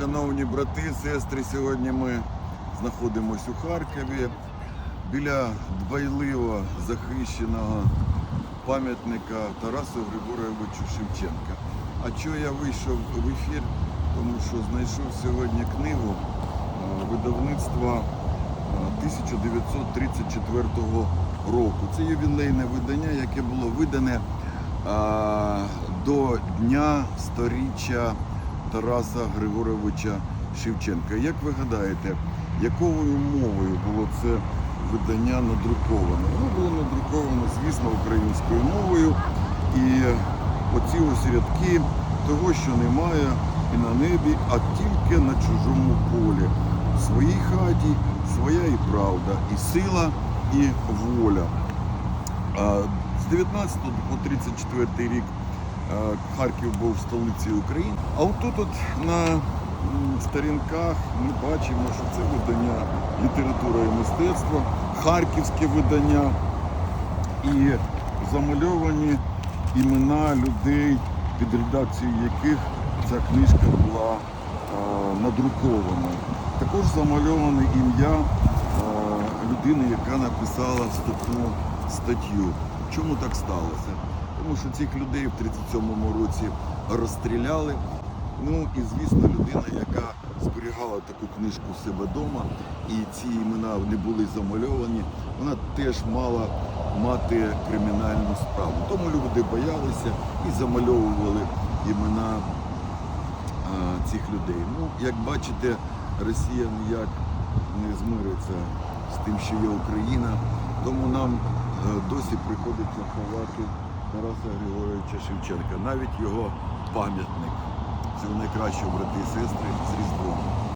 Шановні брати, сестри, сьогодні ми знаходимося у Харкові біля дбайливо захищеного пам'ятника Тарасу Григоровичу Шевченка. А чого я вийшов в ефір? Тому що знайшов сьогодні книгу е, видавництва е, 1934 року. Це ювілейне видання, яке було видане е, до Дня сторіччя Тараса Григоровича Шевченка. Як ви гадаєте, якою мовою було це видання надруковане? Воно було надруковано, звісно, українською мовою. І оці ось рядки того, що немає і на небі, а тільки на чужому полі. В своїй хаті своя і правда, і сила, і воля. З 19 по 34 рік Харків був столицею України. А отут от на сторінках ми бачимо, що це видання література і мистецтво, харківське видання і замальовані імена людей, під редакцією яких ця книжка була надрукована. Також замальоване ім'я людини, яка написала вступну статтю. Чому так сталося? Тому що цих людей в 37-му році розстріляли. Ну і звісно, людина, яка зберігала таку книжку в себе вдома, і ці імена не були замальовані, вона теж мала мати кримінальну справу. Тому люди боялися і замальовували імена а, цих людей. Ну, як бачите, Росія ніяк не змириться з тим, що є Україна, тому нам е, досі приходиться ховати Тараса Григоровича Шевченка, навіть його пам'ятник. Всього найкращого, брати і сестри, з Різдвом.